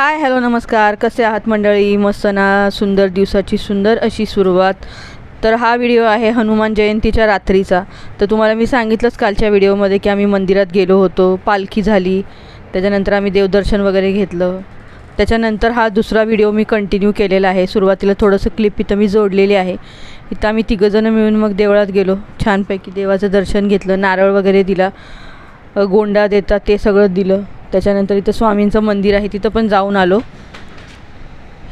Hi hello नमस्कार. कसे आहात मंडळी? मस्त ना सुंदर दिवसाची सुंदर अशी सुरुवात. तर हा व्हिडिओ आहे हनुमान जयंतीच्या रात्रीचा. तर तुम्हाला मी सांगितलंच कालच्या व्हिडिओमध्ये की आम्ही मंदिरात गेलो होतो. पालखी झाली. त्याच्यानंतर आम्ही देवदर्शन वगैरे घेतलं. त्याच्यानंतर हा दुसरा व्हिडिओ मी कंटिन्यू केलेला आहे. सुरुवातीला थोडंसं क्लिप इथं मी जोडलेली आहे. इथं आम्ही तिघंजणं मिळून मग देवळात गेलो. छानपैकी देवाचं दर्शन घेतलं. नारळ वगैरे दिला. गोंडा देतात ते सगळं दिलं. त्याच्यानंतर इथं स्वामींचं मंदिर आहे तिथं पण जाऊन आलो.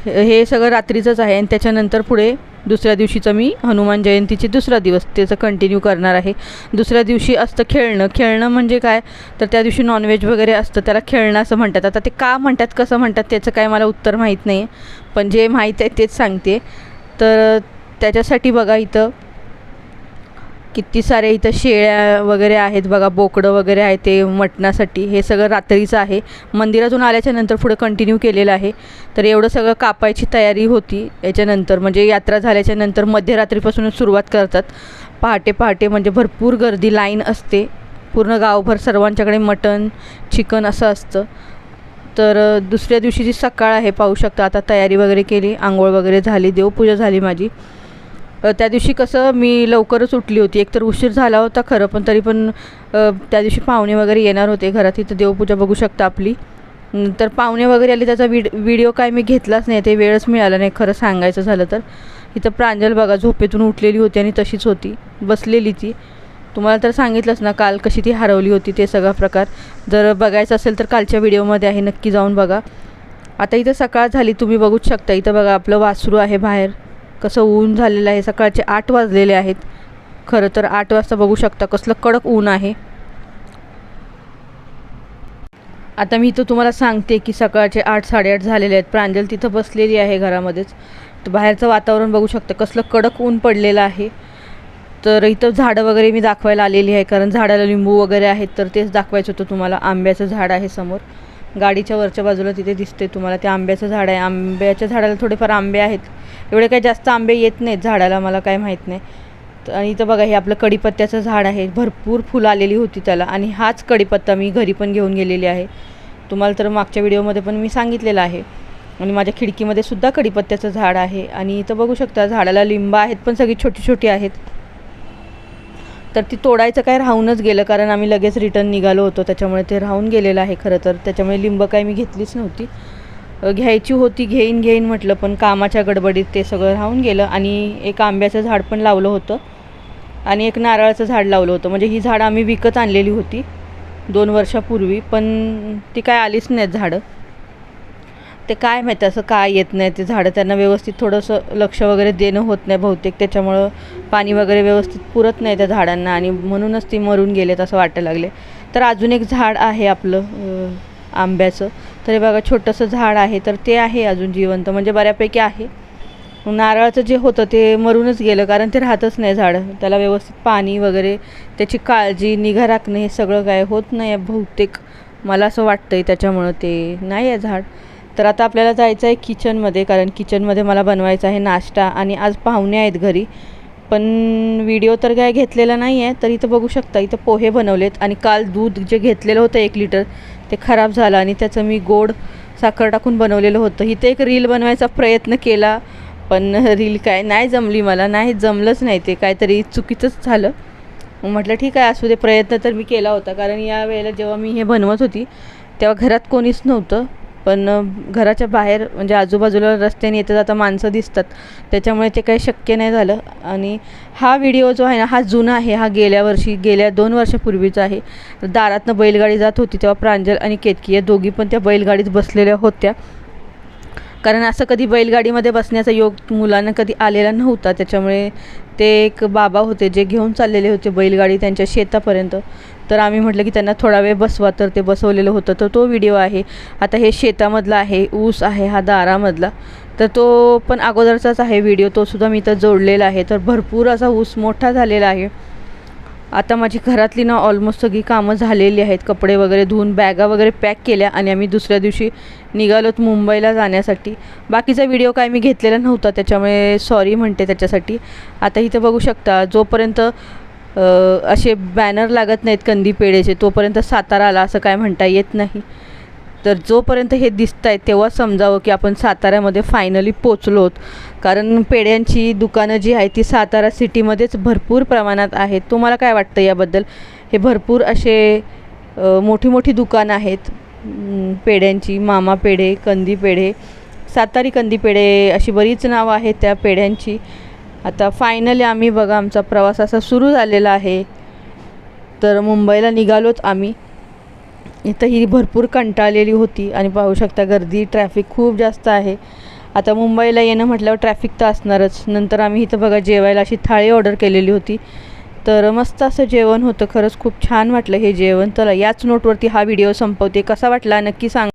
हे हे सगळं रात्रीचंच आहे आणि त्याच्यानंतर पुढे दुसऱ्या दिवशीचं मी हनुमान जयंतीचे दुसरा दिवस त्याचं कंटिन्यू करणार आहे. दुसऱ्या दिवशी असतं खेळणं. खेळणं म्हणजे काय? तर त्या दिवशी नॉनव्हेज वगैरे असतं त्याला खेळणं असं म्हणतात. आता ते का म्हणतात कसं म्हणतात त्याचं काय मला उत्तर माहीत नाही. आहे पण जे माहीत आहे तेच सांगते. तर त्याच्यासाठी बघा इथं किती सारे इथं शेळ्या वगैरे आहेत बघा बोकडं वगैरे आहे ते मटणासाठी. हे सगळं रात्रीचं आहे. मंदिरातून आल्याच्यानंतर पुढे कंटिन्यू केलेलं आहे. तर एवढं सगळं कापायची तयारी होती याच्यानंतर. म्हणजे यात्रा झाल्याच्यानंतर मध्यरात्रीपासूनच सुरुवात करतात. पहाटे पहाटे म्हणजे भरपूर गर्दी लाईन असते. पूर्ण गावभर सर्वांच्याकडे मटण चिकन असं असतं. तर दुसऱ्या दुसऱ्या दिवशीची सकाळ आहे पाहू शकता. आता तयारी वगैरे केली आंघोळ वगैरे झाली देवपूजा झाली माझी. त्या दिवशी कसं मी लवकरच उठली होती. एकतर उशीर झाला होता खरं पण तरी पण त्या दिवशी पाहुणे वगैरे येणार होते. घरात इथं देवपूजा बघू शकता आपली. तर पाहुणे वगैरे आले त्याचा व्हिड व्हिडिओ काय मी घेतलाच नाही. ते वेळच मिळाला नाही खरं सांगायचं झालं तर. इथं प्रांजल बघा झोपेतून उठलेली होती आणि तशीच होती. बसलेली ती. तुम्हाला तर सांगितलंच ना काल कशी ती हरवली होती ते सगळा प्रकार. जर बघायचं असेल तर कालच्या व्हिडिओमध्ये आहे नक्की जाऊन बघा. आता इथं सकाळ झाली तुम्ही बघूच शकता. इथं बघा आपलं वासरू आहे बाहेर. कसं ऊन झालेलं आहे सकाळचे आठ वाजलेले आहेत. खरं तर आठ वाजता बघू शकता कसलं कडक ऊन आहे. आता मी इथं तुम्हाला सांगते की सकाळचे आठ साडेआठ झालेले आहेत. प्रांजल तिथं बसलेली आहे घरामध्येच. तर बाहेरचं वातावरण बघू शकता कसलं कडक ऊन पडलेलं आहे. तर इथं झाडं वगैरे मी दाखवायला आलेली आहे कारण झाडाला लिंबू वगैरे आहेत तर तेच दाखवायचं होतं तुम्हाला. आंब्याचं झाड आहे समोर. गाडीच्या वरच्या बाजूला तिथे दिसते तुम्हाला. ते आंब्याचं झाड आहे. आंब्याच्या झाडाला थोडेफार आंबे आहेत. एवढे काही जास्त आंबे येत नाहीत झाडाला मला काय माहीत नाही. तर आणि इथं बघा हे आपलं कढीपत्त्याचं झाड आहे. भरपूर फुलं आलेली होती त्याला. आणि हाच कढीपत्ता मी घरी पण घेऊन गेलेली आहे. तुम्हाला तर मागच्या व्हिडिओमध्ये पण मी सांगितलेलं आहे. आणि माझ्या खिडकीमध्ये सुद्धा कढीपत्त्याचं झाड आहे. आणि इथं बघू शकता झाडाला लिंब आहेत पण सगळी छोटी छोटी आहेत. तर ती तोडायचं काय राहूनच गेलं कारण आम्ही लगेच रिटर्न निघालो होतो. त्याच्यामुळे ते राहून गेलेलं आहे खरं तर. त्याच्यामुळे लिंब काय मी घेतलीच नव्हती. घ्यायची होती घेईन घेईन म्हटलं पण कामाच्या गडबडीत ते सगळं राहून गेलं आणि एक आंब्याचं झाड पण लावलं होतं. आणि एक नारळाचं झाड लावलं होतं. म्हणजे ही झाडं आम्ही विकत आणलेली होती दोन वर्षापूर्वी पण ती काय आलीच नाहीत झाडं. ते काय माहिती असं काय येत नाही ते झाडं त्यांना व्यवस्थित थोडंसं लक्ष वगैरे देणं होत नाही बहुतेक. त्याच्यामुळं पाणी वगैरे व्यवस्थित पुरत नाही त्या झाडांना आणि म्हणूनच ती मरून गेलेत असं वाटायला लागले. तर अजून एक झाड आहे आपलं आंब्याचं. तर हे बघा छोटंसं झाड आहे तर ते आहे अजून जिवंत म्हणजे बऱ्यापैकी आहे. नारळाचं जे होतं ते मरूनच गेलं कारण ते राहतच नाही झाडं. त्याला व्यवस्थित पाणी वगैरे त्याची काळजी निगा राखणं हे सगळं काय होत नाही आहे बहुतेक. मला असं वाटतं आहे त्याच्यामुळं ते नाही आहे झाड. तर आता आपल्याला जायचं आहे किचनमध्ये कारण किचनमध्ये मला बनवायचं आहे नाश्ता आणि आज पाहुणे आहेत घरी. पण व्हिडिओ तर काय घेतलेला नाही आहे तर इथं बघू शकता इथं पोहे बनवलेत आणि काल दूध जे घेतलेलं होतं एक लिटर ते खराब झालं आणि त्याचं मी गोड साखर टाकून बनवलेलं होतं. इथे एक रील बनवायचा प्रयत्न केला पण रील काय नाही जमली मला नाही जमलंच नाही ते काहीतरी चुकीचंच झालं. म्हटलं ठीक आहे असू दे प्रयत्न तर मी केला होता. कारण या वेळेला जेव्हा मी हे बनवत होती तेव्हा घरात कोणीच नव्हतं. पण घराच्या बाहेर म्हणजे आजूबाजूला रस्त्याने येता जाता माणसं दिसतात. त्याच्यामुळे ते काही शक्य नाही झालं. आणि हा व्हिडिओ जो आहे ना हा जुना आहे. हा गेल्या वर्षी गेल्या दोन वर्षापूर्वीचा आहे. दारातनं बैलगाडी जात होती तेव्हा प्रांजल आणि केतकी या दोघी पण त्या बैलगाडीत बसलेल्या होत्या. कारण असं कधी बैलगाडीमध्ये बसण्याचा योग मुलांना कधी आलेला नव्हता. त्याच्यामुळे ते एक बाबा होते जे घेऊन चाललेले होते बैलगाडी त्यांच्या शेतापर्यंत. तर आम्ही म्हटलं की त्यांना थोडा वेळ बसवा तर ते बसवलेलं होतं. तर तो व्हिडिओ आहे. आता हे शेतामधला आहे ऊस आहे हा दारामधला. तर तो पण अगोदरचाच आहे व्हिडिओ तोसुद्धा मी इथं जोडलेला आहे. तर भरपूर असा ऊस मोठा झालेला आहे. आता माझी घरातली ना ऑलमोस्ट सगळी कामं झालेली आहेत. कपडे वगैरे धुवून बॅगा वगैरे पॅक केल्या आणि आम्ही दुसऱ्या दिवशी निघालोत मुंबईला जाण्यासाठी. बाकीचा व्हिडिओ काय मी घेतलेला नव्हता त्याच्यामुळे सॉरी म्हणते त्याच्यासाठी. आता इथं बघू शकता जोपर्यंत असे बॅनर लागत नाहीत कंदी पेढेचे. तोपर्यंत सातारा आला असं काय म्हणता येत नाही. तर जोपर्यंत हे दिसत आहे तेव्हा समजावं की आपण साताऱ्यामध्ये फायनली पोचलो आहोत कारण पेढ्यांची दुकानं जी आहे ती सातारा सिटीमध्येच भरपूर प्रमाणात आहेत. तुम्हाला काय वाटतं याबद्दल? हे भरपूर असे मोठी मोठी दुकानं आहेत. पेढ्यांची मामा पेढे कंदी पेढे. सातारी कंदी पेढे अशी बरीच नावं आहेत त्या पेढ्यांची. आता फायनली आम्ही बघा आमचा प्रवास असा सुरू झालेला आहे. तर मुंबईला निघालोच आम्ही. इथं ही भरपूर कंटाळलेली होती आणि पाहू शकता गर्दी ट्रॅफिक खूप जास्त आहे. आता मुंबईला येणं म्हटल्यावर ट्रॅफिक तर असणारच. नंतर आम्ही इथं बघा जेवायला अशी थाळी ऑर्डर केलेली होती. तर मस्त असं जेवण होतं. खरंच खूप छान वाटलं हे जेवण. चला याच नोटवरती हा व्हिडिओ संपवते. कसा वाटला? नक्की सांग.